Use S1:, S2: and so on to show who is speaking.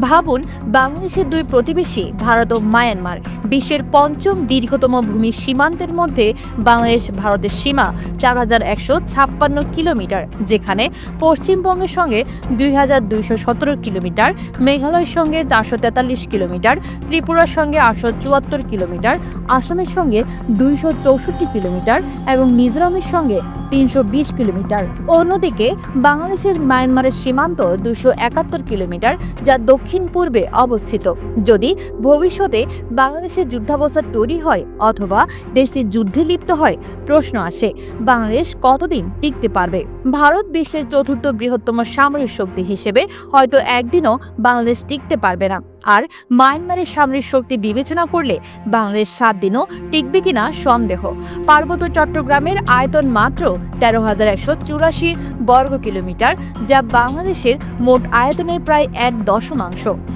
S1: ভাবুন, বাংলাদেশের দুই প্রতিবেশী, ভারত ও মায়ানমার, বিশ্বের পঞ্চম দীর্ঘতম ভূমি সীমান্তের মধ্যে বাংলাদেশ ভারতের সীমা চার হাজার একশো ছাপ্পান্ন কিলোমিটার, যেখানে পশ্চিমবঙ্গের সঙ্গে দুই হাজার দুইশো সতেরো কিলোমিটার, মেঘালয়ের সঙ্গে চারশো তেতাল্লিশ কিলোমিটার, ত্রিপুরার সঙ্গে আটশো চুয়াত্তর কিলোমিটার, আসামের সঙ্গে দুইশো চৌষট্টি কিলোমিটার এবং মিজোরামের সঙ্গে তিনশো বিশ কিলোমিটার। অন্যদিকে বাংলাদেশের মায়ানমারের সীমান্ত দুশো একাত্তর কিলোমিটার, যা দক্ষিণ পূর্বে অবস্থিত। যদি ভবিষ্যতে বাংলাদেশের যুদ্ধাবস্থা তৈরি হয় অথবা দেশটি যুদ্ধে লিপ্ত হয়, প্রশ্ন আসে, বাংলাদেশ কতদিন টিকতে পারবে? ভারত বিশ্বের চতুর্থ বৃহত্তম সামরিক শক্তি হিসেবে হয়তো একদিনও বাংলাদেশ টিকতে পারবে না। আর মায়ানমারের সামরিক শক্তি বিবেচনা করলে বাংলাদেশ সাত দিনও টিকবে কিনা সন্দেহ। পার্বত্য চট্টগ্রামের আয়তন মাত্র তেরো হাজার একশো চুরাশি বর্গ কিলোমিটার যা বাংলাদেশের মোট আয়তনের প্রায় এক দশমাংশ। শতাংশ